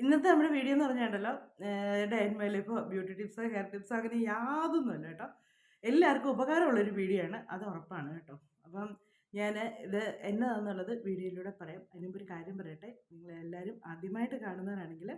ഇന്നത്തെ നമ്മുടെ വീഡിയോ എന്ന് പറഞ്ഞാണ്ടല്ലോ day and my beauty tips hair tips അങ്ങനെ യാതൊന്നുമല്ല കേട്ടോ. എല്ലാവർക്കും ഉപകാരമുള്ളൊരു വീഡിയോ ആണ് അത് ഉറപ്പാണ് കേട്ടോ. അപ്പം ഞാൻ ഇത് എന്നതാണെന്നുള്ളത് വീഡിയോയിലൂടെ പറയാം. അതിന് മുമ്പ് ഒരു കാര്യം പറയട്ടെ നിങ്ങൾ എല്ലാവരും ആദ്യമായിട്ട് കാണുന്നവരാണെങ്കിൽ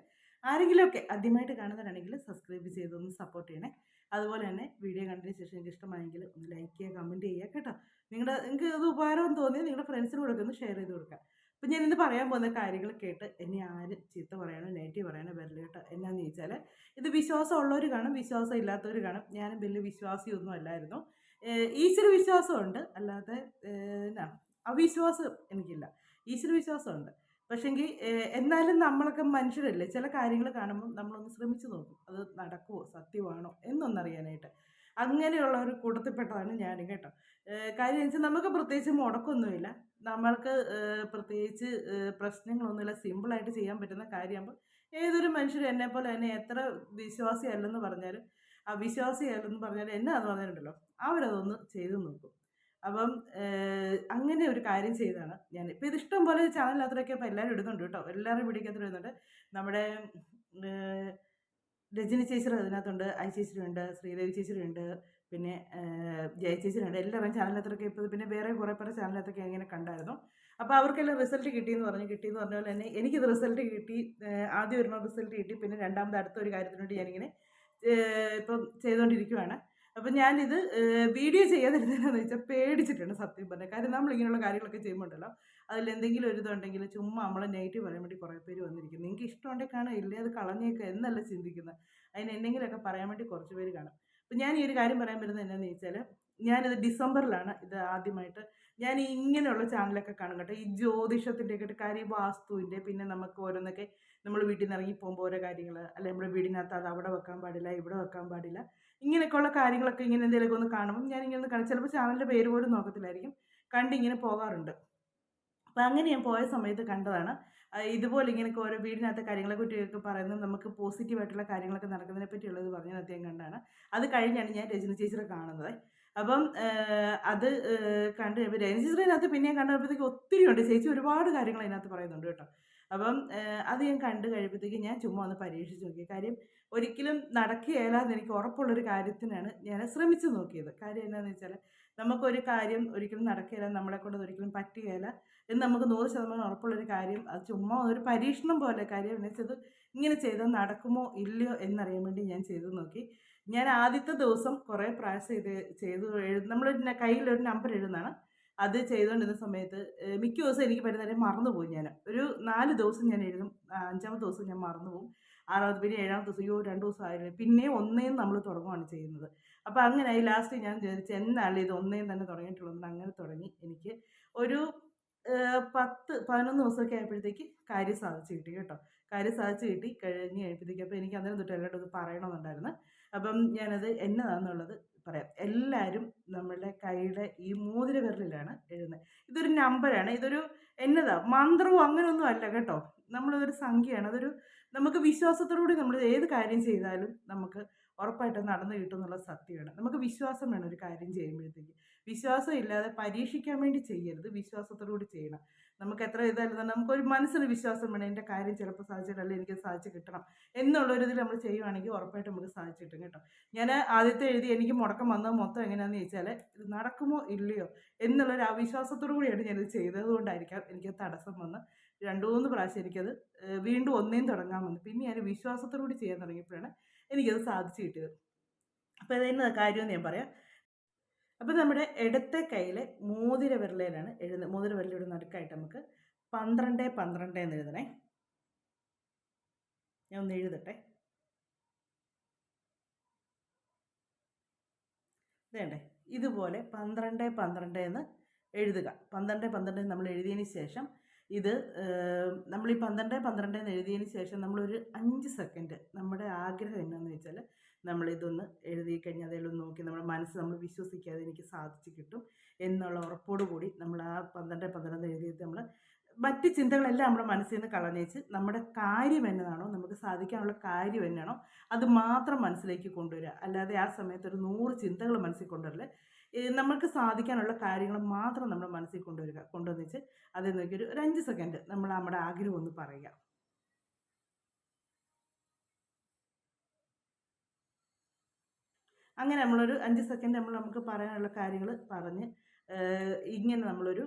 ആരെങ്കിലുമൊക്കെ ആദ്യമായിട്ട് കാണുന്നവരാണെങ്കിൽ സബ്സ്ക്രൈബ് ചെയ്തൊന്ന് സപ്പോർട്ട് ചെയ്യണേ. അതുപോലെ തന്നെ വീഡിയോ കണ്ടതിന് ശേഷം നിങ്ങൾക്ക് ഇഷ്ടമായെങ്കിൽ ഒന്ന് ലൈക്ക് ചെയ്യുക കമന്റ് ചെയ്യുക കേട്ടോ. നിങ്ങളുടെ നിങ്ങൾക്ക് ഇത് ഉപകാരം തോന്നിയാൽ നിങ്ങളുടെ ഫ്രണ്ട്സിന് കൂടെ ഒന്ന് ഷെയർ ചെയ്ത് കൊടുക്കുക. അപ്പം ഞാൻ ഇന്ന് പറയാൻ പോകുന്ന കാര്യങ്ങൾ കേട്ട് എന്നെ ആരും ചീത്ത പറയണോ നെഗറ്റീവ് പറയണോ വരില്ല കേട്ടോ. എന്നാന്ന് ചോദിച്ചാൽ ഇത് വിശ്വാസം ഉള്ളവർ കാണും വിശ്വാസം ഇല്ലാത്തവർ കാണും. ഞാനും വലിയ വിശ്വാസിയൊന്നും അല്ലായിരുന്നു. ഈശ്വര വിശ്വാസമുണ്ട്. അല്ലാതെ എന്നാ അവിശ്വാസം എനിക്കില്ല. ഈശ്വര വിശ്വാസമുണ്ട്. പക്ഷെങ്കിൽ എന്നാലും നമ്മളൊക്കെ മനുഷ്യരല്ലേ? ചില കാര്യങ്ങൾ കാണുമ്പോൾ നമ്മളൊന്ന് ശ്രമിച്ചു നോക്കും. അത് നടക്കുമോ സത്യമാണോ? എന്നൊന്നറിയാനായിട്ട്. അങ്ങനെയുള്ള ഒരു കൂട്ടത്തിൽപ്പെട്ടതാണ് ഞാൻ കേട്ടോ. കാര്യം വെച്ചാൽ നമുക്ക് പ്രത്യേകിച്ച് മുടക്കൊന്നുമില്ല. നമ്മൾക്ക് പ്രത്യേകിച്ച് പ്രശ്നങ്ങളൊന്നുമില്ല. സിമ്പിളായിട്ട് ചെയ്യാൻ പറ്റുന്ന കാര്യമാകുമ്പോൾ ഏതൊരു മനുഷ്യരും എന്നെ പോലെ തന്നെ എത്ര വിശ്വാസിയല്ലെന്ന് പറഞ്ഞാലും അവിശ്വാസിയല്ലെന്ന് പറഞ്ഞാലും എന്നെ അത് പറഞ്ഞിട്ടുണ്ടല്ലോ. അവരതൊന്ന് ചെയ്തു നോക്കും. അപ്പം അങ്ങനെ ഒരു കാര്യം ചെയ്താണ് ഞാൻ. ഇപ്പം ഇത് ഇഷ്ടം പോലെ അത്രയൊക്കെ ഇപ്പം എല്ലാവരും ഇടുന്നുണ്ട് കേട്ടോ. എല്ലാവരും വീഡിയോക്കകത്ത് ഇടുന്നുണ്ട് നമ്മുടെ രജനി ചേച്ചി അതിനകത്തുണ്ട് ഐ ചേച്ചിയുണ്ട് ശ്രീദേവി ചേച്ചിയുണ്ട് പിന്നെ ജയ ചേച്ചിയുണ്ട്. എല്ലാവരും ചാനലിനകത്തൊക്കെ ഇപ്പോൾ പിന്നെ വേറെ കുറേ പേരെ ചാനലിനകത്തൊക്കെ ഇങ്ങനെ കണ്ടായിരുന്നു. അപ്പോൾ അവർക്കെല്ലാം റിസൾട്ട് കിട്ടിയെന്ന് പറഞ്ഞു. കിട്ടിയെന്ന് പറഞ്ഞ പോലെ തന്നെ എനിക്കിത് റിസൾട്ട് കിട്ടി ആദ്യം ഒരെണ്ണം റിസൾട്ട് കിട്ടി പിന്നെ രണ്ടാമത് അടുത്ത ഒരു ഞാനിങ്ങനെ ഇപ്പം ചെയ്തുകൊണ്ടിരിക്കുവാണ് അപ്പം ഞാനിത് വീഡിയോ ചെയ്യാതിരുന്നതെന്ന് വെച്ചാൽ പേടിച്ചിട്ടുണ്ട് സത്യം പറഞ്ഞാൽ കാര്യം നമ്മൾ ഇങ്ങനെയുള്ള കാര്യങ്ങളൊക്കെ ചെയ്യുമ്പോണ്ടല്ലോ അതിൽ എന്തെങ്കിലും ഒരു ഇതുണ്ടെങ്കിൽ ചുമ്മാ നമ്മൾ നെഗറ്റീവ് പറയാൻ വേണ്ടി കുറേ പേര് വന്നിരിക്കും നിങ്ങൾക്ക് ഇഷ്ടമുണ്ടെങ്കിൽ കാണാം ഇല്ലേ? അത് കളഞ്ഞേക്കുക എന്നല്ല ചിന്തിക്കുന്നത്. അതിന് എന്തെങ്കിലുമൊക്കെ പറയാൻ വേണ്ടി കുറച്ച് പേര് കാണും. അപ്പം ഞാൻ ഈ ഒരു കാര്യം പറയാൻ വരുന്നത് എന്താണെന്ന് ചോദിച്ചാൽ ഞാനിത് ഡിസംബറിലാണ് ഇത് ആദ്യമായിട്ട്. ഞാൻ ഇങ്ങനെയുള്ള ചാനലൊക്കെ കാണും കേട്ടോ. ഈ ജ്യോതിഷത്തിന്റെ ഒക്കെ കാര്യം വാസ്തുവിന്റെ പിന്നെ നമുക്ക് ഓരോന്നൊക്കെ നമ്മൾ വീട്ടിൽ നിന്ന് ഇറങ്ങി പോകുമ്പോൾ ഓരോ കാര്യങ്ങൾ അല്ലെ? നമ്മുടെ വീടിനകത്ത് അത് അവിടെ വെക്കാൻ പാടില്ല ഇവിടെ വെക്കാൻ പാടില്ല. ഇങ്ങനെയൊക്കെയുള്ള കാര്യങ്ങളൊക്കെ ഇങ്ങനെ എന്തെങ്കിലുമൊക്കെ ഒന്ന് കാണുമ്പോൾ ഞാൻ ഒന്ന് കാണും. ചിലപ്പോൾ ചാനലിന്റെ പേര് പോലും നോക്കത്തില്ലായിരിക്കും. കണ്ടിങ്ങനെ പോകാറുണ്ട്. അപ്പം അങ്ങനെ ഞാൻ പോയ സമയത്ത് കണ്ടതാണ്. ഇതുപോലെ ഇങ്ങനെ ഓരോ വീടിനകത്തെ കാര്യങ്ങളെ പറ്റിയൊക്കെ പറയുന്നത് നമുക്ക് പോസിറ്റീവായിട്ടുള്ള കാര്യങ്ങളൊക്കെ നടക്കുന്നതിനെ പറ്റിയുള്ളത് പറഞ്ഞു അദ്ദേഹം കണ്ടാണ് അത് കഴിഞ്ഞാണ് ഞാൻ രജനി ചേച്ചിയെ കാണുന്നത്. അപ്പം അത് കണ്ടു കഴിയുമ്പോൾ രജനി ചേച്ചിനകത്ത് പിന്നെ ഞാൻ കണ്ടപ്പോഴത്തേക്ക് ഒത്തിരി ഉണ്ട്. ചേച്ചി ഒരുപാട് കാര്യങ്ങൾ അതിനകത്ത് പറയുന്നുണ്ട് കേട്ടോ. അപ്പം അത് ഞാൻ കണ്ട് കഴിയുമ്പോഴത്തേക്ക് ഞാൻ ചുമ്മാ ഒന്ന് പരീക്ഷിച്ച് നോക്കി. കാര്യം ഒരിക്കലും നടക്കുകയില്ലാന്ന് എനിക്ക് ഉറപ്പുള്ളൊരു കാര്യത്തിനാണ് ഞാൻ ശ്രമിച്ചു നോക്കിയത്. കാര്യം എന്താണെന്ന് വെച്ചാൽ നമുക്കൊരു കാര്യം ഒരിക്കലും നടക്കുകയില്ല നമ്മളെ കൊണ്ട് ഒരിക്കലും പറ്റുകയില്ല എന്ന് നമുക്ക് നൂറ് ശതമാനം ഉറപ്പുള്ളൊരു കാര്യം അത് ചുമ്മാ ഒരു പരീക്ഷണം പോലെ കാര്യം എന്ന് വെച്ചത് ഇങ്ങനെ ചെയ്താൽ നടക്കുമോ ഇല്ലയോ എന്നറിയാൻ വേണ്ടി ഞാൻ ചെയ്തു നോക്കി. ഞാൻ ആദ്യത്തെ ദിവസം കുറേ പ്രാവശ്യം ഇത് ചെയ്തു എഴു നമ്മളൊരു കയ്യിലൊരു നമ്പർ എഴുതുന്നതാണ്. അത് ചെയ്തുകൊണ്ടിരുന്ന സമയത്ത് മിക്ക ദിവസം എനിക്ക് പറ്റുന്നവരെ മറന്നുപോകും ഞാൻ ഒരു നാല് ദിവസം ഞാൻ എഴുതും അഞ്ചാമത്തെ ദിവസം ഞാൻ മറന്നുപോകും ആറാമത് പിന്നെ ഏഴാമത്തെ ദിവസം അയ്യോ രണ്ട് ദിവസം ആയില്ലേ പിന്നെയും ഒന്നേന്ന് നമ്മൾ തുടങ്ങുകയാണ് ചെയ്യുന്നത്. അപ്പോൾ അങ്ങനെ ഈ ലാസ്റ്റ് ഞാൻ വിചാരിച്ചു എന്നാണ് ഇത് ഒന്നേം തന്നെ തുടങ്ങിയിട്ടുള്ളത് അങ്ങനെ തുടങ്ങി എനിക്ക് ഒരു പത്ത് പതിനൊന്ന് ദിവസമൊക്കെ ആയപ്പോഴത്തേക്ക് കാര്യം സാധിച്ചു കിട്ടി കേട്ടോ. കാര്യം സാധിച്ചു കിട്ടി കഴിഞ്ഞ് കഴിയുമ്പോഴത്തേക്ക് അപ്പോൾ എനിക്ക് അന്നേരം തൊട്ട് എല്ലാവരും ഇത് പറയണമെന്നുണ്ടായിരുന്നു. അപ്പം ഞാനത് എന്നതാണെന്നുള്ളത് പറയാം. എല്ലാവരും നമ്മളുടെ കൈയുടെ ഈ മോതിര വിരലിലാണ് എഴുതുന്നത്. ഇതൊരു നമ്പറാണ് ഇതൊരു എന്നതാ? മന്ത്രവും അങ്ങനെയൊന്നും അല്ല കേട്ടോ. നമ്മളൊരു സംഖ്യയാണ്. അതൊരു നമുക്ക് വിശ്വാസത്തോടുകൂടി നമ്മൾ ഏത് കാര്യം ചെയ്താലും നമുക്ക് ഉറപ്പായിട്ടും നടന്നു കിട്ടും എന്നുള്ള സത്യമാണ്. നമുക്ക് വിശ്വാസം വേണം ഒരു കാര്യം ചെയ്യുമ്പോഴത്തേക്ക്. വിശ്വാസം ഇല്ലാതെ പരീക്ഷിക്കാൻ വേണ്ടി ചെയ്യരുത്. വിശ്വാസത്തോടുകൂടി ചെയ്യണം. നമുക്ക് എത്ര ഇതായിരുന്നു? നമുക്ക് ഒരു മനസ്സിന് വിശ്വാസം വേണം. എന്റെ കാര്യം ചിലപ്പോൾ സാധിച്ചിട്ടല്ല എനിക്ക് സാധിച്ച് കിട്ടണം. എന്നുള്ളൊരു ഇതിൽ നമ്മൾ ചെയ്യുവാണെങ്കിൽ ഉറപ്പായിട്ട് നമുക്ക് സാധിച്ചു കിട്ടും കേട്ടോ. ഞാൻ ആദ്യത്തെ എഴുതി എനിക്ക് മുടക്കം വന്നത് മൊത്തം എങ്ങനെയാണെന്ന് ചോദിച്ചാൽ ഇത് നടക്കുമോ ഇല്ലയോ എന്നുള്ളൊരു അവിശ്വാസത്തോടു കൂടിയാണ് ഞാനിത് ചെയ്തത് കൊണ്ടായിരിക്കാം എനിക്ക് തടസ്സം വന്ന് രണ്ട് മൂന്ന് പ്രാവശ്യം എനിക്കത് വീണ്ടും ഒന്നേം തുടങ്ങാൻ വന്നു. പിന്നെ ഞാൻ വിശ്വാസത്തോടു കൂടി ചെയ്യാൻ തുടങ്ങിയപ്പോഴാണ് എനിക്കത് സാധിച്ചു കിട്ടിയത്. അപ്പോൾ ഇതെന്ന കാര്യമെന്ന് ഞാൻ പറയാം. അപ്പോൾ നമ്മുടെ ഇടത്തെ കയ്യിലെ മോതിര വിരലിലാണ് എഴുതുന്നത് മോതിര വിരലിലൂടെ നടുക്കായിട്ട് നമുക്ക് പന്ത്രണ്ട് പന്ത്രണ്ട് എന്ന് എഴുതണേ. ഞാൻ ഒന്ന് എഴുതട്ടെ. വേണ്ടേ ഇതുപോലെ പന്ത്രണ്ട് പന്ത്രണ്ട് എന്ന് എഴുതുക. പന്ത്രണ്ട് പന്ത്രണ്ട് നമ്മൾ എഴുതിയതിന് ശേഷം ഇത് നമ്മൾ ഈ പന്ത്രണ്ട് പന്ത്രണ്ട് എന്ന് എഴുതിയതിന് ശേഷം നമ്മളൊരു അഞ്ച് സെക്കൻഡ് നമ്മുടെ ആഗ്രഹം എന്നാന്ന് വെച്ചാൽ നമ്മളിതൊന്ന് എഴുതി കഴിഞ്ഞാൽ അതിലൊന്ന് നോക്കി നമ്മുടെ മനസ്സ് നമ്മൾ വിശ്വസിക്കാതെ എനിക്ക് സാധിച്ചു കിട്ടും എന്നുള്ള ഉറപ്പോടു കൂടി നമ്മൾ ആ പന്ത്രണ്ട് പന്ത്രണ്ട് എഴുതിയിട്ട് നമ്മൾ മറ്റ് ചിന്തകളെല്ലാം നമ്മുടെ മനസ്സിൽ നിന്ന് കളഞ്ഞേച്ച് നമ്മുടെ കാര്യം എന്നതാണോ നമുക്ക് സാധിക്കാനുള്ള കാര്യം എന്നാണോ അത് മാത്രം മനസ്സിലേക്ക് കൊണ്ടുവരിക അല്ലാതെ ആ സമയത്ത് ഒരു നൂറ് ചിന്തകൾ മനസ്സിൽ കൊണ്ടുവരില്ല നമുക്ക് സാധിക്കാനുള്ള കാര്യങ്ങൾ മാത്രം നമ്മുടെ മനസ്സിൽ കൊണ്ടുവരിക. കൊണ്ടുവന്നിച്ച് അതിൽ നോക്കി ഒരു അഞ്ച് സെക്കൻഡ് നമ്മൾ നമ്മുടെ ആഗ്രഹം ഒന്ന് പറയുക. അങ്ങനെ നമ്മളൊരു അഞ്ച് സെക്കൻഡ് നമ്മൾ നമുക്ക് പറയാനുള്ള കാര്യങ്ങൾ പറഞ്ഞ് ഇങ്ങനെ നമ്മളൊരു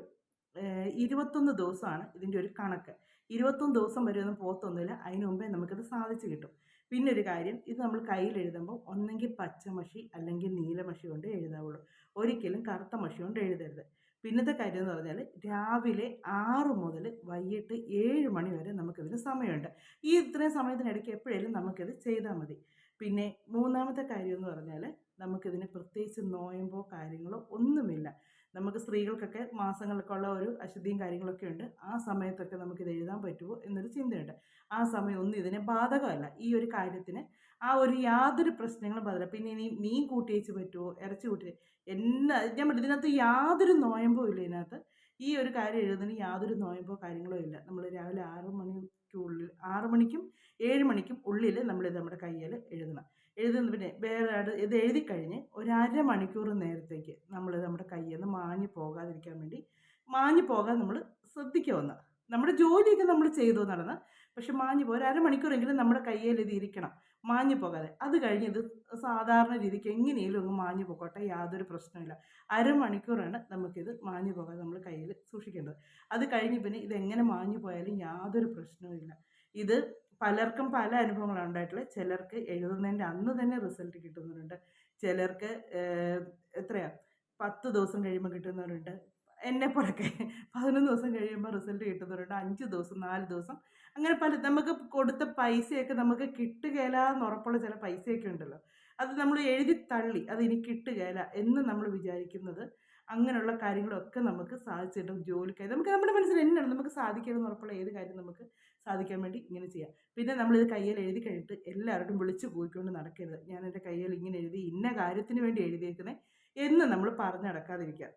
ഇരുപത്തൊന്ന് ദിവസമാണ് ഇതിന്റെ ഒരു കണക്ക്. ഇരുപത്തൊന്ന് ദിവസം വരെ ഒന്നും പോത്തൊന്നുമില്ല. അതിന് മുമ്പേ നമുക്കത് സാധിച്ചു കിട്ടും. പിന്നെ ഒരു കാര്യം ഇത് നമ്മൾ കയ്യിൽ എഴുതുമ്പോൾ ഒന്നെങ്കിൽ പച്ചമഷി അല്ലെങ്കിൽ നീലമഷി കൊണ്ട് എഴുതാവുള്ളൂ. ഒരിക്കലും കറുത്ത മഷി കൊണ്ട് എഴുതരുത്. പിന്നത്തെ കാര്യം എന്ന് പറഞ്ഞാൽ രാവിലെ ആറ് മുതൽ വൈകിട്ട് ഏഴ് മണി വരെ നമുക്കിതിന് സമയമുണ്ട്. ഈ ഇത്രയും സമയത്തിനിടയ്ക്ക് എപ്പോഴേലും നമുക്കിത് ചെയ്താൽ മതി. പിന്നെ മൂന്നാമത്തെ കാര്യം എന്ന് പറഞ്ഞാൽ നമുക്കിതിന് പ്രത്യേകിച്ച് നോയമ്പോ കാര്യങ്ങളോ ഒന്നുമില്ല. നമുക്ക് സ്ത്രീകൾക്കൊക്കെ മാസങ്ങളൊക്കെ ഉള്ള ഒരു അശുദ്ധിയും കാര്യങ്ങളൊക്കെ ഉണ്ട്. ആ സമയത്തൊക്കെ നമുക്കിത് എഴുതാൻ പറ്റുമോ എന്നൊരു ചിന്തയുണ്ട്. ആ സമയം ഒന്നും ഇതിനെ ബാധകമല്ല. ഈ ഒരു കാര്യത്തിന് ആ ഒരു യാതൊരു പ്രശ്നങ്ങളും ബാധക പിന്നെ ഇനി മീൻ കൂട്ടിയേച്ച് പറ്റുമോ? ഇറച്ചി കൂട്ടി എന്നാ ഞാൻ പറഞ്ഞു ഇതിനകത്ത് യാതൊരു നോയമ്പോ ഇല്ല ഇതിനകത്ത്. ഈ ഒരു കാര്യം എഴുതുന്നതിന് യാതൊരു നോയമ്പോ കാര്യങ്ങളോ ഇല്ല. നമ്മൾ രാവിലെ ആറ് മണിക്കുള്ളിൽ ആറ് മണിക്കും ഏഴ് മണിക്കും ഉള്ളിൽ നമ്മളിത് നമ്മുടെ കയ്യിൽ എഴുതണം. എഴുതുന്ന പിന്നെ വേറെ ഇത് എഴുതി കഴിഞ്ഞ് ഒരു അര മണിക്കൂർ നേരത്തേക്ക് നമ്മൾ നമ്മുടെ കയ്യിൽ നിന്ന് മാഞ്ഞു പോകാതിരിക്കാൻ വേണ്ടി മാഞ്ഞു പോകാൻ നമ്മൾ ശ്രദ്ധിക്കുക ഒന്ന്. നമ്മുടെ ജോലിയൊക്കെ നമ്മൾ ചെയ്തു നടന്ന് പക്ഷെ മാഞ്ഞു പോകാൻ അരമണിക്കൂറെങ്കിലും നമ്മുടെ കയ്യിൽ ഇത് ഇരിക്കണം. മാഞ്ഞു പോകാതെ. അത് കഴിഞ്ഞ് ഇത് സാധാരണ രീതിക്ക് എങ്ങനെയും ഒന്ന് മാഞ്ഞു പോകട്ടെ യാതൊരു പ്രശ്നമില്ല അരമണിക്കൂറാണ് നമുക്കിത് മാഞ്ഞു പോകാതെ നമ്മൾ കയ്യിൽ സൂക്ഷിക്കേണ്ടത്. അത് കഴിഞ്ഞ് പിന്നെ ഇത് എങ്ങനെ മാഞ്ഞു പോയാലും യാതൊരു പ്രശ്നവുമില്ല. ഇത് പലർക്കും പല അനുഭവങ്ങളാണ് ഉണ്ടായിട്ടുള്ളത്. ചിലർക്ക് എഴുതുന്നതിന്റെ അന്ന് തന്നെ റിസൾട്ട് കിട്ടുന്നവരുണ്ട്. ചിലർക്ക് എത്രയാ? പത്ത് ദിവസം കഴിയുമ്പോൾ കിട്ടുന്നവരുണ്ട്. എന്നെ പോലൊക്കെ പതിനൊന്ന് ദിവസം കഴിയുമ്പോൾ റിസൾട്ട് കിട്ടുന്നവരുണ്ട്. അഞ്ച് ദിവസം നാല് ദിവസം. അങ്ങനെ പല നമുക്ക് കൊടുത്ത പൈസയൊക്കെ നമുക്ക് കിട്ടുകയില്ല എന്ന് ഉറപ്പുള്ള ചില പൈസയൊക്കെ ഉണ്ടല്ലോ. അത് നമ്മൾ എഴുതി തള്ളി അത് ഇനി കിട്ടുകയില്ല എന്ന് നമ്മൾ വിചാരിക്കുന്നത് അങ്ങനെയുള്ള കാര്യങ്ങളൊക്കെ നമുക്ക് സാധിച്ചിട്ടും ജോലിക്കായി. നമുക്ക് നമ്മുടെ മനസ്സിൽ എന്നാണ് നമുക്ക് സാധിക്കണമെന്ന് ഉറപ്പുള്ള ഏത് കാര്യം നമുക്ക് സാധിക്കാൻ വേണ്ടി ഇങ്ങനെ ചെയ്യാം. പിന്നെ നമ്മളിത് കയ്യിൽ എഴുതി കഴിഞ്ഞിട്ട് എല്ലാവരോടും വിളിച്ചു പോയിക്കൊണ്ട് നടക്കരുത്. ഞാൻ എന്റെ കയ്യിൽ ഇങ്ങനെ എഴുതി ഇന്ന കാര്യത്തിന് വേണ്ടി എഴുതിയേക്കുന്നത് എന്ന് നമ്മൾ പറഞ്ഞു നടക്കാതിരിക്കുക.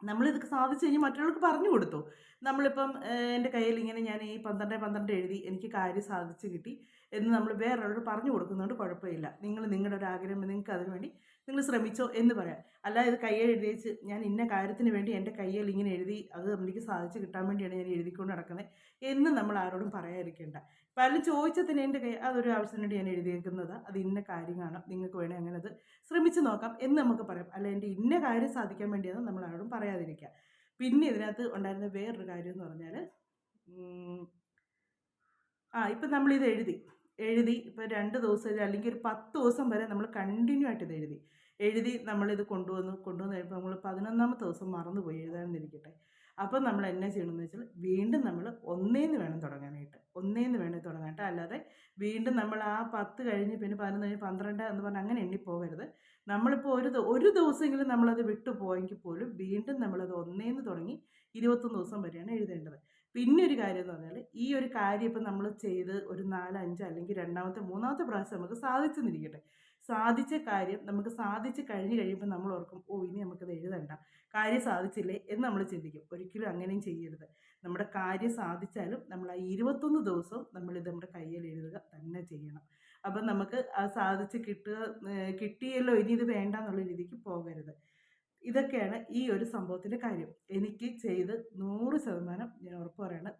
നമ്മളിതൊക്കെ സാധിച്ചു കഴിഞ്ഞ് മറ്റുള്ളവർക്ക് പറഞ്ഞു കൊടുത്തു. നമ്മളിപ്പം എന്റെ കയ്യിൽ ഇങ്ങനെ ഞാൻ ഈ പന്ത്രണ്ട് പന്ത്രണ്ട് എഴുതി എനിക്ക് കാര്യം സാധിച്ചു കിട്ടി എന്ന് നമ്മൾ വേറൊരാളോട് പറഞ്ഞു കൊടുക്കുന്നതുകൊണ്ട് കുഴപ്പമില്ല. നിങ്ങൾ നിങ്ങളുടെ ഒരു ആഗ്രഹം നിങ്ങൾക്ക് അതിനു വേണ്ടി നിങ്ങൾ ശ്രമിച്ചോ എന്ന് പറയാം. അല്ലാതെ ഇത് കയ്യിൽ എഴുതി വെച്ച് ഞാൻ ഇന്ന കാര്യത്തിന് വേണ്ടി എന്റെ കയ്യിൽ ഇങ്ങനെ എഴുതി അത് എനിക്ക് സാധിച്ചു കിട്ടാൻ വേണ്ടിയാണ് ഞാൻ എഴുതിക്കൊണ്ട് നടക്കുന്നത് എന്ന് നമ്മൾ ആരോടും പറയാതിരിക്കേണ്ട. പലരും ചോദിച്ചാൽ തന്നെ എന്റെ കൈ അതൊരു ആവശ്യത്തിന് വേണ്ടി ഞാൻ എഴുതിയേക്കുന്നത്. അത് ഇന്ന കാര്യമാണ് നിങ്ങൾക്ക് വേണേൽ അങ്ങനെ അത് ശ്രമിച്ച് നോക്കാം എന്ന് നമുക്ക് പറയാം. അല്ല എന്റെ ഇന്ന കാര്യം സാധിക്കാൻ വേണ്ടിയാണ് നമ്മൾ ആരോടും പറയാതിരിക്കുക. പിന്നെ ഇതിനകത്ത് ഉണ്ടായിരുന്ന വേറൊരു കാര്യം എന്ന് പറഞ്ഞാൽ ആ ഇപ്പം നമ്മളിത് എഴുതി. എഴുതി ഇപ്പോൾ രണ്ട് ദിവസം അല്ലെങ്കിൽ ഒരു പത്ത് ദിവസം വരെ നമ്മൾ കണ്ടിന്യൂ ആയിട്ട് ഇത് എഴുതി. എഴുതി നമ്മളിത് കൊണ്ടുവന്നു കൊണ്ടുവന്ന് കഴിയുമ്പോൾ നമ്മൾ പതിനൊന്നാമത്തെ ദിവസം മറന്നുപോയി എഴുതാമെന്നിരിക്കട്ടെ അപ്പോൾ നമ്മൾ എന്നാ ചെയ്യണമെന്ന് വെച്ചാൽ വീണ്ടും നമ്മൾ ഒന്നേന്ന് വേണം തുടങ്ങാനായിട്ട്. ഒന്നേന്ന് വേണം തുടങ്ങാനായിട്ട്. അല്ലാതെ വീണ്ടും നമ്മൾ ആ പത്ത് കഴിഞ്ഞ് പിന്നെ പതിനൊന്ന് കഴിഞ്ഞ് പന്ത്രണ്ട് എന്ന് പറഞ്ഞാൽ അങ്ങനെ എണ്ണി പോകരുത്. നമ്മളിപ്പോൾ ഒരു ഒരു ദിവസമെങ്കിലും നമ്മളത് വിട്ടു പോയെങ്കിൽ പോലും വീണ്ടും നമ്മളത് ഒന്നേന്ന് തുടങ്ങി ഇരുപത്തൊന്ന് ദിവസം വരെയാണ് എഴുതേണ്ടത്. പിന്നെ ഒരു കാര്യം എന്ന് പറഞ്ഞാൽ ഈ ഒരു കാര്യം ഇപ്പം നമ്മൾ ചെയ്ത് ഒരു നാല് അഞ്ച് അല്ലെങ്കിൽ രണ്ടാമത്തെ മൂന്നാമത്തെ പ്രാവശ്യം നമുക്ക് സാധിച്ചെന്നിരിക്കട്ടെ. സാധിച്ച കാര്യം നമുക്ക് സാധിച്ച് കഴിഞ്ഞ് കഴിയുമ്പോൾ നമ്മൾ ഓർക്കും ഓ ഇനി നമുക്കത് എഴുതണ്ട. കാര്യം സാധിച്ചില്ലേ? എന്ന് നമ്മൾ ചിന്തിക്കും. ഒരിക്കലും അങ്ങനെയും ചെയ്യരുത്. നമ്മുടെ കാര്യം സാധിച്ചാലും നമ്മൾ ആ ഇരുപത്തൊന്ന് ദിവസവും നമ്മളിത് നമ്മുടെ കയ്യിൽ എഴുതുക തന്നെ ചെയ്യണം. അപ്പം നമുക്ക് ആ സാധിച്ച് കിട്ടുക കിട്ടിയല്ലോ ഇനി ഇത് വേണ്ട എന്നുള്ള രീതിക്ക് പോകരുത്. ഇതൊക്കെയാണ് ഈ ഒരു സംഭവത്തിന്റെ കാര്യം. എനിക്ക് ചെയ്ത് നൂറ് ശതമാനം ഉറപ്പ് പറയാണ്.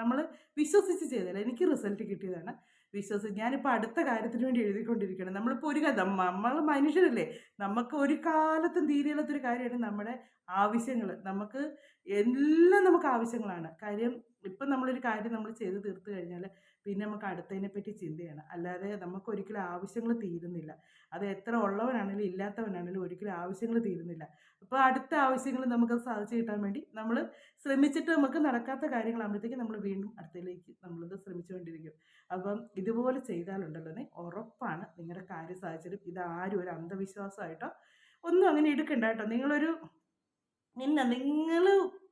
നമ്മൾ വിശ്വസിച്ച് ചെയ്തല്ല എനിക്ക് റിസൾട്ട് കിട്ടിയതാണ്. വിശ്വസിച്ച് ഞാനിപ്പോൾ അടുത്ത കാര്യത്തിന് വേണ്ടി എഴുതിക്കൊണ്ടിരിക്കുകയാണ്. നമ്മളിപ്പോൾ ഒരു കഥ നമ്മൾ മനുഷ്യരല്ലേ? നമുക്ക് ഒരു കാലത്തും തീരെയില്ലാത്തൊരു കാര്യമാണ് നമ്മുടെ ആവശ്യങ്ങൾ നമുക്ക് എല്ലാം നമുക്ക് ആവശ്യങ്ങളാണ്. കാര്യം ഇപ്പം നമ്മളൊരു കാര്യം നമ്മൾ ചെയ്ത് തീർത്ത് കഴിഞ്ഞാൽ പിന്നെ നമുക്ക് അടുത്തതിനെ പറ്റി ചിന്തയാണ്. അല്ലാതെ നമുക്ക് ഒരിക്കലും ആവശ്യങ്ങൾ തീരുന്നില്ല. അത് എത്ര ഉള്ളവനാണെങ്കിലും ഇല്ലാത്തവനാണെങ്കിലും ഒരിക്കലും ആവശ്യങ്ങൾ തീരുന്നില്ല. അപ്പോൾ അടുത്ത ആവശ്യങ്ങൾ നമുക്കത് സാധിച്ചു കിട്ടാൻ വേണ്ടി നമ്മൾ ശ്രമിച്ചിട്ട് നമുക്ക് നടക്കാത്ത കാര്യങ്ങളാകുമ്പോഴത്തേക്കും നമ്മൾ വീണ്ടും അടുത്തതിലേക്ക് നമ്മളത് ശ്രമിച്ചുകൊണ്ടിരിക്കും അപ്പം ഇതുപോലെ ചെയ്താലുണ്ടല്ലോ ഉറപ്പാണ് നിങ്ങളുടെ കാര്യം സാഹചര്യം ഇത് ആരും ഒരു അന്ധവിശ്വാസമായിട്ടോ ഒന്നും അങ്ങനെ എടുക്കണ്ട കേട്ടോ. നിങ്ങളൊരു ഇല്ല നിങ്ങൾ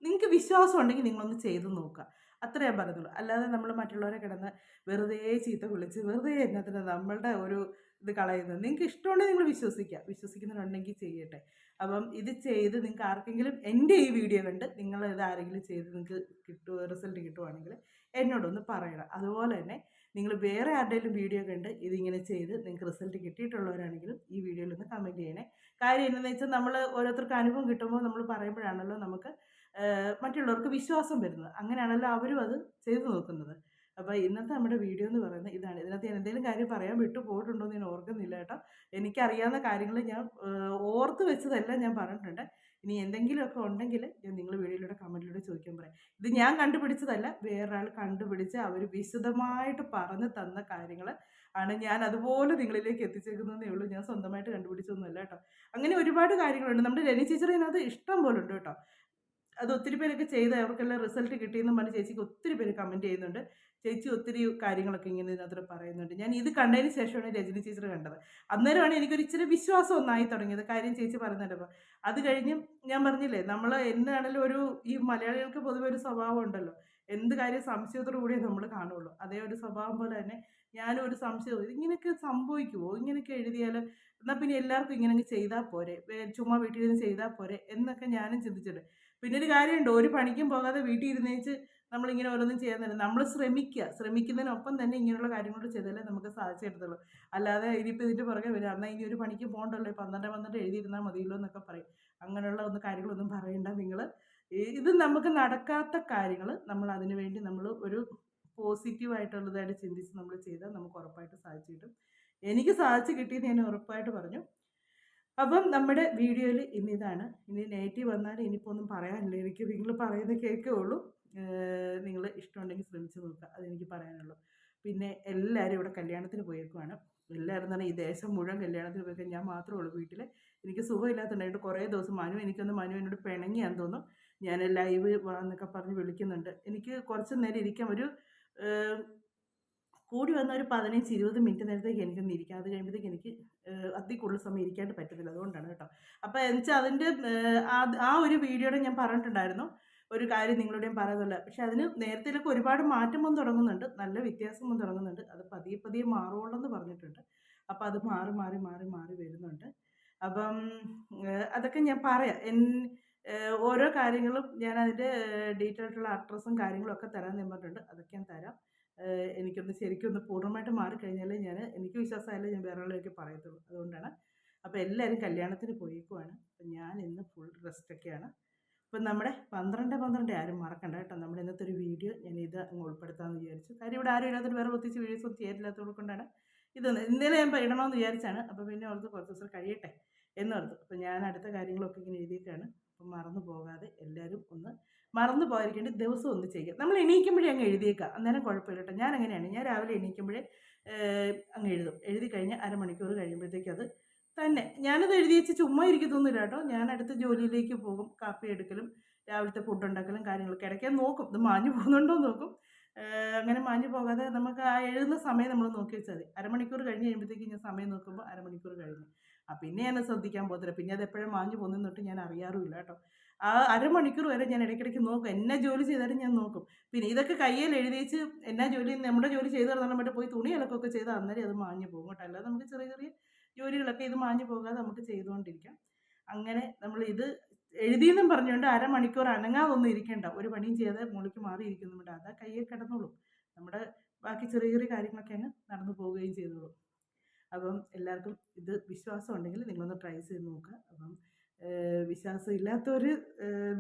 നിങ്ങൾക്ക് വിശ്വാസം ഉണ്ടെങ്കിൽ നിങ്ങളൊന്ന് ചെയ്ത് നോക്കുക. അത്രേ പറഞ്ഞുള്ളൂ അല്ലാതെ നമ്മൾ മറ്റുള്ളവരെ കിടന്ന് വെറുതെ ചീത്ത കുളിച്ച് വെറുതെ എന്നത്തിന് നമ്മളുടെ ഒരു ഇത് കളയുന്നത്. നിങ്ങൾക്ക് ഇഷ്ടമുണ്ടെങ്കിൽ നിങ്ങൾ വിശ്വസിക്കുക വിശ്വസിക്കുന്നുണ്ടെങ്കിൽ ചെയ്യട്ടെ. അപ്പം ഇത് ചെയ്ത് നിങ്ങൾക്ക് ആർക്കെങ്കിലും എന്റെ ഈ വീഡിയോ കണ്ട് നിങ്ങൾ ഇത് ആരെങ്കിലും ചെയ്ത് നിങ്ങൾക്ക് കിട്ടുക റിസൾട്ട് കിട്ടുവാണെങ്കിൽ എന്നോടൊന്ന് പറയണം. അതുപോലെ തന്നെ നിങ്ങൾ വേറെ ആരുടെയും വീഡിയോ കണ്ട് ഇതിങ്ങനെ ചെയ്ത് നിങ്ങൾക്ക് റിസൾട്ട് കിട്ടിയിട്ടുള്ളവരാണെങ്കിലും ഈ വീഡിയോയിൽ ഒന്ന് കമന്റ് ചെയ്യണേ. കാര്യം എന്താണെന്ന് വെച്ചാൽ നമ്മൾ ഓരോരുത്തർക്ക് അനുഭവം കിട്ടുമ്പോൾ നമ്മൾ പറയുമ്പോഴാണല്ലോ നമുക്ക് മറ്റുള്ളവർക്ക് വിശ്വാസം വരുന്നത്. അങ്ങനെയാണല്ലോ അവരും അത് ചെയ്തു നോക്കുന്നത്. അപ്പോൾ ഇന്നത്തെ നമ്മുടെ വീഡിയോ എന്ന് പറയുന്നത് ഇതാണ്. ഇതിനകത്ത് ഞാൻ എന്തെങ്കിലും കാര്യം പറയാൻ വിട്ടു പോയിട്ടുണ്ടോ എന്ന് ഞാൻ ഓർക്കുന്നില്ല കേട്ടോ. എനിക്കറിയാവുന്ന കാര്യങ്ങൾ ഞാൻ ഓർത്ത് വെച്ചതെല്ലാം ഞാൻ പറഞ്ഞിട്ടുണ്ട്. ഇനി എന്തെങ്കിലുമൊക്കെ ഉണ്ടെങ്കിൽ ഞാൻ നിങ്ങൾ വീഡിയോയിലൂടെ കമന്റിലൂടെ ചോദിക്കാൻ പറയാം. ഇത് ഞാൻ കണ്ടുപിടിച്ചതല്ല വേറൊരാൾ കണ്ടുപിടിച്ച് അവർ വിശദമായിട്ട് പറഞ്ഞു തന്ന കാര്യങ്ങൾ ആണ് ഞാൻ അതുപോലെ നിങ്ങളിലേക്ക് എത്തിച്ചേക്കുന്നതേ ഉള്ളൂ. ഞാൻ സ്വന്തമായിട്ട് കണ്ടുപിടിച്ചൊന്നുമല്ല കേട്ടോ. അങ്ങനെ ഒരുപാട് കാര്യങ്ങളുണ്ട്. നമ്മുടെ രനി ടീച്ചറിനകത്ത് ഇഷ്ടം പോലെ ഉണ്ട് കേട്ടോ. അത് ഒത്തിരി പേരൊക്കെ ചെയ്ത് അവർക്കെല്ലാം റിസൾട്ട് കിട്ടിയെന്നും പറഞ്ഞ് ചേച്ചിക്ക് ഒത്തിരി പേര് കമന്റ് ചെയ്യുന്നുണ്ട്. ചേച്ചി ഒത്തിരി കാര്യങ്ങളൊക്കെ ഇങ്ങനെ ഇതിനകത്ത് പറയുന്നുണ്ട്. ഞാൻ ഇത് കണ്ടതിന് ശേഷമാണ് രജനി ചേച്ചി കണ്ടത്. അന്നേരമാണ് എനിക്കൊരു ഇച്ചിരി വിശ്വാസം ഒന്നായി തുടങ്ങിയത്. കാര്യം ചേച്ചി പറയുന്നുണ്ടപ്പോൾ അത് കഴിഞ്ഞ് ഞാൻ പറഞ്ഞില്ലേ നമ്മൾ എന്നാണെങ്കിലും ഒരു ഈ മലയാളികൾക്ക് പൊതുവെ ഒരു സ്വഭാവം ഉണ്ടല്ലോ. എന്ത് കാര്യം സംശയത്തോടു കൂടിയേ നമ്മൾ കാണുള്ളൂ. അതേ ഒരു സ്വഭാവം പോലെ തന്നെ ഞാനും ഒരു സംശയം ഇങ്ങനെയൊക്കെ സംഭവിക്കുമോ ഇങ്ങനെയൊക്കെ എഴുതിയാൽ എന്നാൽ പിന്നെ എല്ലാവർക്കും ഇങ്ങനെ ചെയ്താൽ പോരെ? ചുമ്മാ വീട്ടിൽ ഇരുന്ന് ചെയ്താൽ പോരെ? എന്നൊക്കെ ഞാനും ചിന്തിച്ചിട്ടുണ്ട് പിന്നെ ഒരു കാര്യമുണ്ട് ഒരു പണിക്കും പോകാതെ വീട്ടിൽ ഇരുന്നേച്ച് നമ്മളിങ്ങനെ ഓരോന്നും ചെയ്യാൻ തന്നെ നമ്മൾ ശ്രമിക്കുക ശ്രമിക്കുന്നതിനൊപ്പം തന്നെ ഇങ്ങനെയുള്ള കാര്യങ്ങൾ ചെയ്താലേ നമുക്ക് സാധിച്ചെടുത്തുള്ളൂ അല്ലാതെ ഇനിയിപ്പോൾ ഇതിന്റെ പുറകെ വരിക. എന്നാൽ ഇനി ഒരു പണിക്ക് പോകണ്ടല്ലോ പന്ത്രണ്ട് പന്ത്രണ്ട് എഴുതിയിരുന്നാൽ മതിയല്ലോ എന്നൊക്കെ പറയും. അങ്ങനെയുള്ള ഒന്ന് കാര്യങ്ങളൊന്നും പറയണ്ട നിങ്ങൾ ഇത് നമുക്ക് നടക്കാത്ത കാര്യങ്ങൾ നമ്മൾ അതിനു വേണ്ടി നമ്മൾ ഒരു പോസിറ്റീവ് ആയിട്ടുള്ളതായിട്ട് ചിന്തിച്ച് നമ്മൾ ചെയ്താൽ നമുക്ക് ഉറപ്പായിട്ട് സാധിച്ചു കിട്ടും. എനിക്ക് സാധിച്ചു കിട്ടിയെന്ന് ഞാൻ ഉറപ്പായിട്ട് പറഞ്ഞു. അപ്പം നമ്മുടെ വീഡിയോയിൽ ഇന്ന് ഇതാണ്. ഇനി നെഗറ്റീവ് വന്നാൽ ഇനിയിപ്പോൾ ഒന്നും പറയാനില്ല. എനിക്ക് നിങ്ങൾ പറയുന്ന കേൾക്കേ ഉള്ളൂ നിങ്ങൾ ഇഷ്ടമുണ്ടെങ്കിൽ ശ്രമിച്ചു നോക്കുക. അതെനിക്ക് പറയാനുള്ളൂ. പിന്നെ എല്ലാവരും ഇവിടെ കല്യാണത്തിന് പോയേക്കുവാണ്. എല്ലാവരും തന്നെ ഈ ദേശം മുഴുവൻ കല്യാണത്തിന് പോയേക്കാൻ ഞാൻ മാത്രമേ ഉള്ളൂ വീട്ടിൽ എനിക്ക് സുഖമില്ലാത്തതുണ്ടായിട്ട് കുറേ ദിവസം മനു എനിക്കൊന്ന് മനു എന്നോട് പിണങ്ങിയാന്ന് തോന്നുന്നു. ഞാൻ ലൈവ് എന്നൊക്കെ പറഞ്ഞ് വിളിക്കുന്നുണ്ട്. എനിക്ക് കുറച്ച് നേരം ഇരിക്കാം ഒരു കൂടി വന്ന ഒരു പതിനഞ്ച് ഇരുപത് മിനിറ്റ് നേരത്തേക്ക് എനിക്കൊന്ന് ഇരിക്കാം. അത് കഴിയുമ്പോഴത്തേക്ക് എനിക്ക് അതി കൂടുതൽ സമയം ഇരിക്കാണ്ട് പറ്റത്തില്ല. അതുകൊണ്ടാണ് കേട്ടോ. അപ്പോൾ എന്നുവെച്ചാൽ അതിന്റെ ആ- ഒരു വീഡിയോയുടെ ഞാൻ പറഞ്ഞിട്ടുണ്ടായിരുന്നു. ഒരു കാര്യം നിങ്ങളോട് ഞാൻ പറയുന്നില്ല പക്ഷെ അതിന് നേരത്തേലൊക്കെ ഒരുപാട് മാറ്റം വന്ന് തുടങ്ങുന്നുണ്ട്. നല്ല വ്യത്യാസം വന്ന് തുടങ്ങുന്നുണ്ട്. അത് പതിയെ പതിയെ മാറുള്ളെന്ന് പറഞ്ഞിട്ടുണ്ട്. അപ്പോൾ അത് മാറി മാറി മാറി മാറി വരുന്നുണ്ട്. അപ്പം അതൊക്കെ ഞാൻ പറയാം. ഓരോ കാര്യങ്ങളും ഞാൻ അതിന്റെ ഡീറ്റെയിൽ ആയിട്ടുള്ള അഡ്രസ്സും കാര്യങ്ങളും ഒക്കെ തരാൻ നിന്നിട്ടുണ്ട് അതൊക്കെ ഞാൻ തരാം. എനിക്കൊന്ന് ശരിക്കും ഒന്ന് പൂർണമായിട്ട് മാറിക്കഴിഞ്ഞാലേ ഞാൻ എനിക്ക് വിശ്വാസമായാലേ ഞാൻ വേറെ പറയത്തുള്ളൂ. അതുകൊണ്ടാണ്. അപ്പോൾ എല്ലാവരും കല്യാണത്തിന് പോയേക്കുവാണ്. അപ്പം ഞാൻ ഇന്ന് ഫുൾ റെസ്റ്റൊക്കെയാണ്. അപ്പം നമ്മുടെ പന്ത്രണ്ട് പന്ത്രണ്ട് ആരും മറക്കണ്ട കേട്ടോ. നമ്മുടെ ഇന്നത്തെ ഒരു വീഡിയോ ഞാൻ ഇത് അങ്ങ് ഉൾപ്പെടുത്താമെന്ന് വിചാരിച്ചു. കാര്യം ഇവിടെ ആരും ഇല്ലാത്തൊരു വേറെ പ്രത്യേകിച്ച് വീഡിയോസ് ഒന്നും ചെയ്യാറില്ലാത്തത് ഇതൊന്ന് ഇന്നലെ ഞാൻ ഇടണമെന്ന് വിചാരിച്ചാണ്. അപ്പോൾ പിന്നെ ഓർത്ത് കുറച്ച് ദിവസം കഴിയട്ടെ എന്നോർത്ത് അപ്പോൾ ഞാൻ അടുത്ത കാര്യങ്ങളൊക്കെ ഇങ്ങനെ എഴുതിയിട്ടാണ് അപ്പം മറന്നു പോകാതെ എല്ലാവരും ഒന്ന് മറന്നു പോകാതിരിക്കേണ്ടി ദിവസം ഒന്ന് ചെയ്യുക നമ്മൾ എണീക്കുമ്പോഴേ അങ്ങ് എഴുതിയേക്കാം. അന്നേരം കുഴപ്പമില്ല കേട്ടോ. ഞാൻ അങ്ങനെയാണ്. ഞാൻ രാവിലെ എണീക്കുമ്പോഴേ അങ്ങ് എഴുതും. എഴുതി കഴിഞ്ഞ് അരമണിക്കൂർ കഴിയുമ്പോഴത്തേക്ക് അത് തന്നെ. ഞാനത് എഴുതി വെച്ച് ചുമ്മാ ഇരിക്കത്തൊന്നുമില്ല കേട്ടോ. ഞാൻ അടുത്ത ജോലിയിലേക്ക് പോകും. കാപ്പി എടുക്കലും രാവിലത്തെ ഫുഡ് ഉണ്ടാക്കലും കാര്യങ്ങളൊക്കെ ഇടയ്ക്ക് നോക്കും. ഇത് മാഞ്ഞു പോകുന്നുണ്ടോ നോക്കും. അങ്ങനെ മാഞ്ഞു പോകാതെ നമുക്ക് ആ എഴുതുന്ന സമയം നമ്മൾ നോക്കി വെച്ചാൽ മതി. അരമണിക്കൂർ കഴിഞ്ഞ് കഴിയുമ്പോഴത്തേക്ക് ഞാൻ സമയം നോക്കുമ്പോൾ അരമണിക്കൂർ കഴിഞ്ഞു. പിന്നെ ഞാൻ ശ്രദ്ധിക്കാൻ പോകത്തില്ല. പിന്നെ അത് എപ്പോഴും മാഞ്ഞു പോകുന്നതെന്ന് തൊട്ട് ഞാൻ അറിയാറുമില്ല കേട്ടോ. ആ അരമണിക്കൂർ വരെ ഞാൻ ഇടയ്ക്കിടയ്ക്ക് നോക്കും. എന്നാ ജോലി ചെയ്താലും ഞാൻ നോക്കും. പിന്നെ ഇതൊക്കെ കയ്യിൽ എഴുതി വെച്ച് എന്നാ ജോലി നമ്മുടെ ജോലി ചെയ്ത് നടന്നാൽ മറ്റേ പോയി തുണി ഇളക്കൊക്കെ ചെയ്ത് അന്നേരം അത് മാഞ്ഞു പോകും കേട്ടോ. അല്ലാതെ നമുക്ക് ചെറിയ ചെറിയ ജോലികളൊക്കെ ഇത് മാഞ്ഞു പോകാതെ നമുക്ക് ചെയ്തുകൊണ്ടിരിക്കാം. അങ്ങനെ നമ്മൾ ഇത് എഴുതിയെന്നും പറഞ്ഞുകൊണ്ട് അരമണിക്കൂർ അനങ്ങാതൊന്നും ഇരിക്കേണ്ട. ഒരു പണിയും ചെയ്യാതെ മുകളിലേക്ക് മാറി ഇരിക്കുന്നുണ്ട് അതാ കയ്യിൽ കിടന്നോളും. നമ്മുടെ ബാക്കി ചെറിയ ചെറിയ കാര്യങ്ങളൊക്കെ അങ്ങ് നടന്നു പോവുകയും ചെയ്തോളും. അപ്പം എല്ലാവർക്കും ഇത് വിശ്വാസം ഉണ്ടെങ്കിൽ നിങ്ങളൊന്ന് ട്രൈ ചെയ്ത് നോക്കുക. അപ്പം വിശ്വാസം ഇല്ലാത്തവർ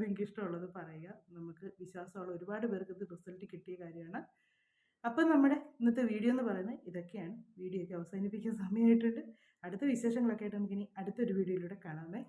നിങ്ങൾക്ക് ഇഷ്ടമുള്ളത് പറയുക. നമുക്ക് വിശ്വാസമുള്ള ഒരുപാട് പേർക്ക് ഇത് റിസൾട്ട് കിട്ടിയ കാര്യമാണ്. അപ്പം നമ്മുടെ ഇന്നത്തെ വീഡിയോ എന്ന് പറയുന്നത് ഇതൊക്കെയാണ്. വീഡിയോ ഒക്കെ അവസാനിപ്പിക്കാൻ സമയമായിട്ടുണ്ട്. അടുത്ത വിശേഷങ്ങളൊക്കെ ആയിട്ട് നമുക്കിനി അടുത്തൊരു വീഡിയോയിലൂടെ കാണാമേ.